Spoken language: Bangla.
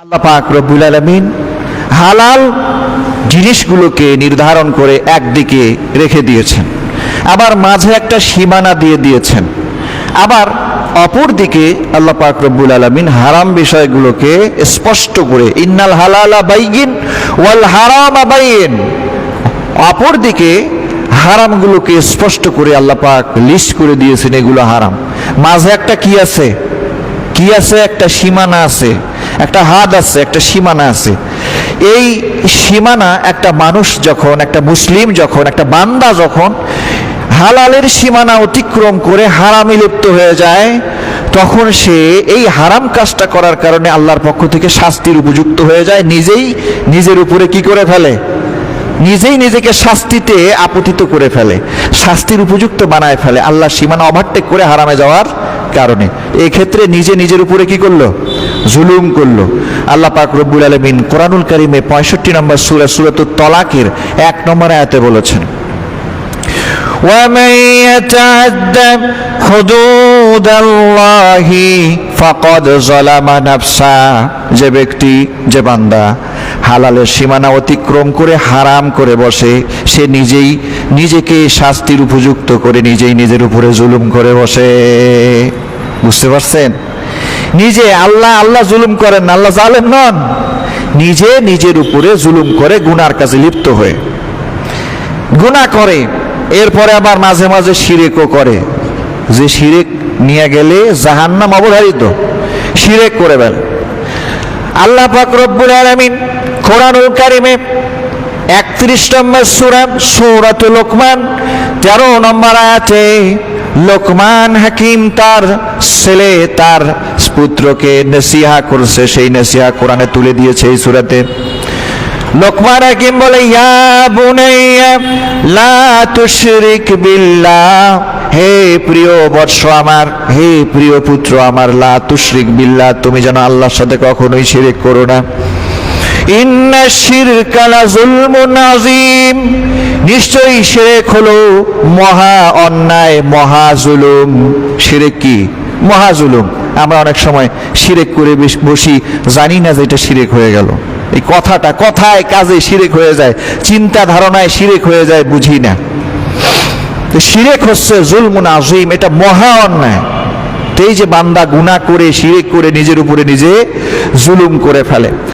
আল্লাহ পাক রব্বুল আলমিন হালাল জিনিসগুলোকে নির্ধারণ করে একদিকে রেখে দিয়েছেন। আবার মাঝে একটা সীমানা দিয়ে দিয়েছেন। আবার অপর দিকে আল্লাহ পাক রব্বুল আলমিন হারাম বিষয়গুলোকে স্পষ্ট করে ইন্নাল হালালা বাইগিন ওয়াল হারাম বাইন অপর দিকে হারামগুলোকে স্পষ্ট করে আল্লাহ পাক লিস্ট করে দিয়েছেন এগুলো হারাম। মাঝে একটা কি আছে? কি আছে? একটা সীমানা আছে। একটা হাত আছে, একটা সীমানা আছে। এই সীমানা একটা মানুষ যখন, একটা মুসলিম যখন, একটা বান্দা যখন হালালের সীমানা অতিক্রম করে হারামে লিপ্ত হয়ে যায়, তখন সে এই হারাম কাজটা করার কারণে আল্লাহর পক্ষ থেকে শাস্তির উপযুক্ত হয়ে যায়। নিজেই নিজের উপরে কি করে ফেলে? নিজেই নিজেকে শাস্তিতে আপতিত করে ফেলে। শাস্তির উপযুক্ত বানায় ফেলে। আল্লাহ সীমানা ওভারটেক করে হারামে যাওয়ার কারণে এই ক্ষেত্রে নিজে নিজের উপরে কি করলো জুলুম করলো আল্লাহ পাক রব্বুল আলমিন কোরআনুল কারিমে পঁয়ষট্টি নম্বর সুরা সুরাত তলাকের এক নম্বর আয়াতে বলেছেন ومن يتعد حدود الله ফাকদ জলামা নাফসা যে ব্যক্তি যে বান্দা হালালের সীমানা অতিক্রম করে হারাম করে বসে সে নিজেই নিজেকে শাস্তির উপযুক্ত করে নিজেই নিজের উপরে জুলুম করে বসে। বুঝতে পারছেন? নিজে আল্লাহ আল্লাহ জুলুম করেন, আল্লাহ জালেম নন। নিজে নিজের উপরে জুলুম করে গুনার কাজে লিপ্ত হয়ে। গুনাহ করে, এরপরে আবার মাঝে মাঝে শিরেকও করে। যে শিরেক নিয়ে গেলে জাহান্নাম অবধারিত। শিরেক করে বেল আল্লাহ পাক রব্বুল আলামিন কোরআনুল কারিমে একত্রিশ নম্বর সূরা সূরাতুল লোকমান। তেরো নম্বর আয়াতে, লোকমান হাকিম তার ছেলে, তার পুত্রকে নসিহা করছে, সেই নসিহা কোরআনে তুলে দিয়েছে এই সূরাতে। লোকমান হাকিম বলে, ইয়া বুনাইয়া, লা তুশরিক বিল্লাহ, হে প্রিয় বৎস আমার, হে প্রিয় পুত্র আমার, লা তুশরিক বিল্লাহ, তুমি যেন আল্লাহর সাথে কখনোই শিরিক করো না। নিশ্চয়ই শিরক হলো মহা অন্যায়, মহা জুলুম। শিরক কি? মহা জুলুম। আমরা অনেক সময় শিরেক করে বসি, জানি না যে এটা শিরেক হয়ে গেল। এই কথাটা কথায়, কাজে শিরেক হয়ে যায়, চিন্তা ধারণায় শিরেক হয়ে যায়, বুঝি না। শিরেক হচ্ছে জুলমুন আজিম এটা মহা অন্যায়। এই যে বান্দা গুনাহ করে, শিরেক করে নিজের উপরে নিজে জুলুম করে ফেলে।